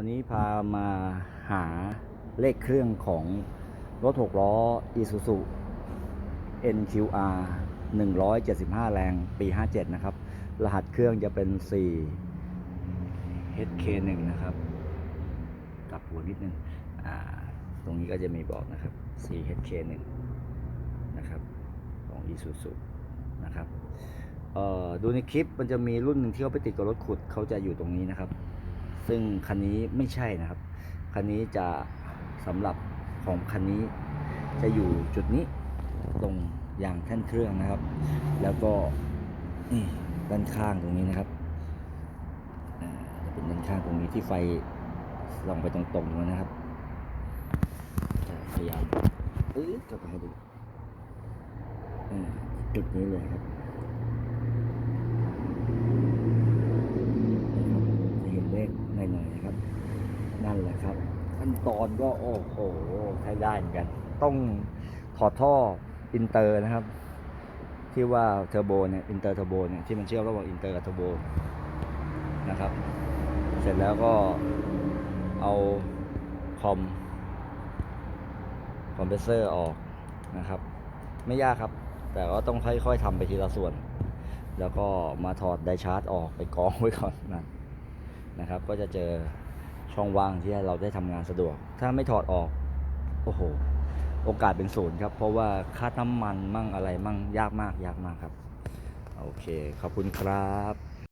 วันนี้พามาหาเลขเครื่องของรถหกล้อ Isuzu NQR 175 แรงปี 57 นะครับ รหัสเครื่องจะเป็น 4 HK1 นะครับกลับหัวนิดนึงตรงนี้ก็จะมีบอกนะครับ 4 HK1 นะครับ ของ Isuzu นะครับดูในคลิปมันจะมีรุ่นหนึ่งที่เขาไปติดกับรถขุดเขาจะอยู่ตรงนี้นะครับ ซึ่งคันนี้ไม่ใช่นะครับ คันนี้จะสำหรับของคันนี้จะอยู่จุดนี้ตรงยางแท่นเครื่องนะครับ แล้วก็นี่ด้านข้างตรงนี้นะครับจะเป็นด้านข้างตรงนี้ที่ไฟส่องไปตรงๆนะครับพยายามเอ้ยกลับไปให้ดูจุดนี้เลยครับ จะเห็นเลขหน่อยๆนะครับ นั่นแหละครับ ขั้นตอนก็โอ้โหใช้ได้เหมือนกัน ต้องถอดท่ออินเตอร์นะครับ ที่ว่าเทอร์โบเนี่ยอินเตอร์เทอร์โบเนี่ยที่มันเชื่อมระหว่างอินเตอร์กับเทอร์โบนะครับ เสร็จแล้วก็เอาคอมคอมเพรสเซอร์ออกนะครับ ไม่ยากครับ แต่ก็ต้องค่อยๆทำไปทีละส่วน แล้วก็มาถอดไดชาร์จออกไปกองไว้ก่อนนะนะครับ ก็จะเจอ ช่องว่างที่เราได้ทำงานสะดวก ถ้าไม่ถอดออกโอ้โหโอกาสเป็นศูนย์ครับ เพราะว่าค่าน้ำมันมั่งอะไรมั่งยากมากยากมากครับ โอเค ขอบคุณครับ